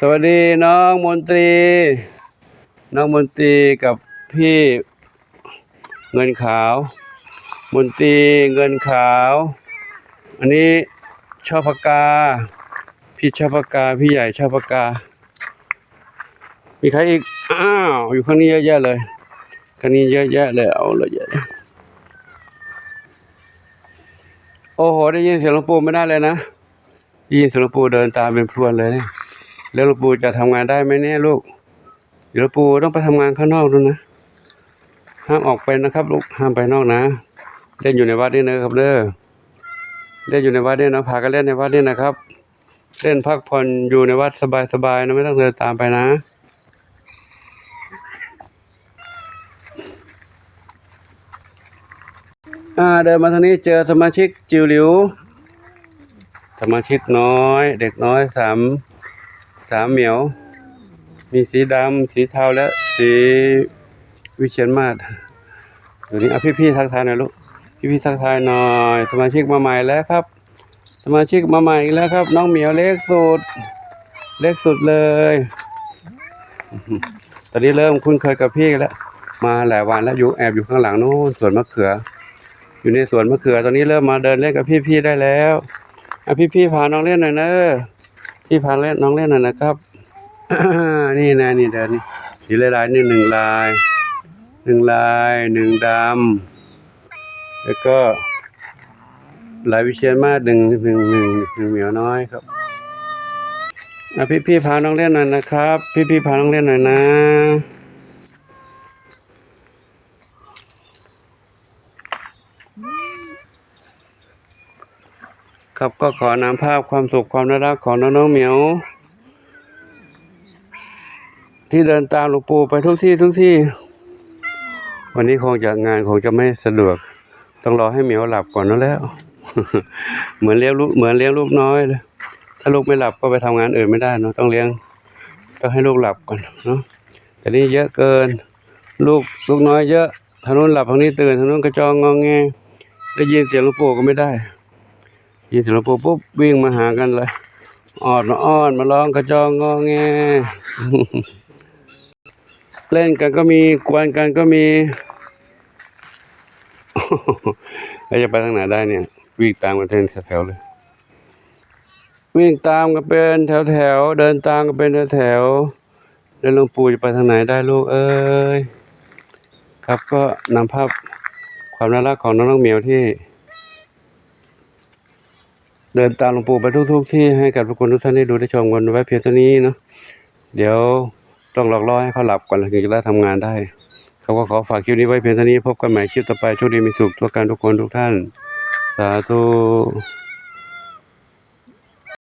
สวัสดีน้องมนตรี น้องมนตรีกับพี่เงินขาว มนตรีเงินขาว อันนี้ชอบปากกา พี่ชอบปากกา พี่ใหญ่ชอบปากกา มีใครอีก อ้าว อยู่ข้างนี้เยอะแยะเลยข้างนี้เยอะแยะเลยเอาเลยเยอะโอ้โห ได้ยินเสียงหลวงปู่ไม่ได้เลยนะได้ยินเสียงหลวงปู่เดินตามเป็นพรวนเลยเนี่ย แล้วลวงปู่จะทำงานได้ไหมเนี่ยลูกเดี๋ยวลวงปู่ต้องไปทำงานข้างนอกด้วยนะห้ามออกไปนะครับ ลูกห้ามไปนอกนะ เล่นอยู่ในวัดนี่นะครับเด้อเล่นอยู่ในวัดนี่นะพากันเล่นในวัดนี่นะครับ เล่นพักผ่อนอยู่ในวัดสบายๆนะไม่ต้องเดินตามไปนะอ่าเดินมาทางนี้เจอสมาชิกจิวหลิว สมาชิกน้อย เด็กน้อยสาม สามเหมียว มีสีดำสีเทาและสีวิเชียนมาศเดี๋ยวนี้เอาพี่ๆทักทายหน่อยลูกพี่ๆทักทายหน่อย สมาชิกมาใหม่แล้วครับ สมาชิกมาใหม่อีกแล้วครับ น้องเหมียวเล็กสุด เล็กสุดเลย ตอนนี้เริ่มคุ้นเคยกับพี่แล้ว มาหลายวันแล้วอยู่แอบอยู่ข้างหลังนู้นสวนมะเขือ อยู่ในสวนมะเขือตอนนี้เริ่มมาเดินเล่นกับพี่ๆได้แล้วอะพี่ๆพาน้องเล่นหน่อยเนอะ พี่พาเล่นน้องเล่นหน่อยนะครับ นี่นะนี่เดินนี่สีลายลายๆนี่หนึ่งลายหนึ่งลายหนึ่งดำแล้วก็ลายวิเชียนมาหนึ่งหนึ่งหนึ่งหนึ่งเหมียวน้อยครับอะพี่พาน้องเล่นหน่อยนะครับ พี่พี่พาน้องเล่นหน่อยนะ ครับก็ขอนำภาพความสุขความน่ารักของน้องๆเหมียว ที่เดินตามหลวงปู่ไปทุกที่ทุกที่ วันนี้คงจะงานคงจะไม่สะดวก ต้องรอให้เหมียวหลับก่อนนั่นแล้ว เหมือนเลี้ยงลูกเหมือนเลี้ยงลูกน้อยเลยถ้าลูกไม่หลับก็ไปทำงานอื่นไม่ได้เนาะต้องเลี้ยง ต้องให้ลูกหลับก่อนเนาะแต่นี่เยอะเกิน ลูกลูกน้อยเยอะทางนู้นหลับทางนี้ตื่นทางนู้นกระจองงองแงได้ยินเสียงหลวงปู่ก็ไม่ได้ ยินเสียงหลวงปู่ปุ๊บวิ่งมาหากันเลยออดมาอ้อนมาร้องกระจองงอแงเล่นกันก็มีกวนกันก็มีแล้วจะไปทางไหนได้เนี่ย วิ่งตามกันเป็นแถวๆเลย วิ่งตามกันเป็นแถวๆเดินตามกันเป็นแถวๆแล้วหลวงปู่จะไปทางไหนได้ลูกเอ้ยครับก็นำภาพความน่ารักของน้องๆเหมียวที่ เดินตามหลวงปู่ไปทุก ๆ ที่ให้กับทุกคนทุกท่านได้ดูได้ชมกันไว้เพียงเท่านี้เนาะเดี๋ยวต้องหลอกล่อให้เขาหลับก่อนถึงจะได้ทำงานได้ เขาก็ขอฝากคลิปนี้ไว้เพียงเท่านี้พบกันใหม่คลิปต่อไปโชคดีมีสุขทุกการทุกคนทุกท่าน สาธุ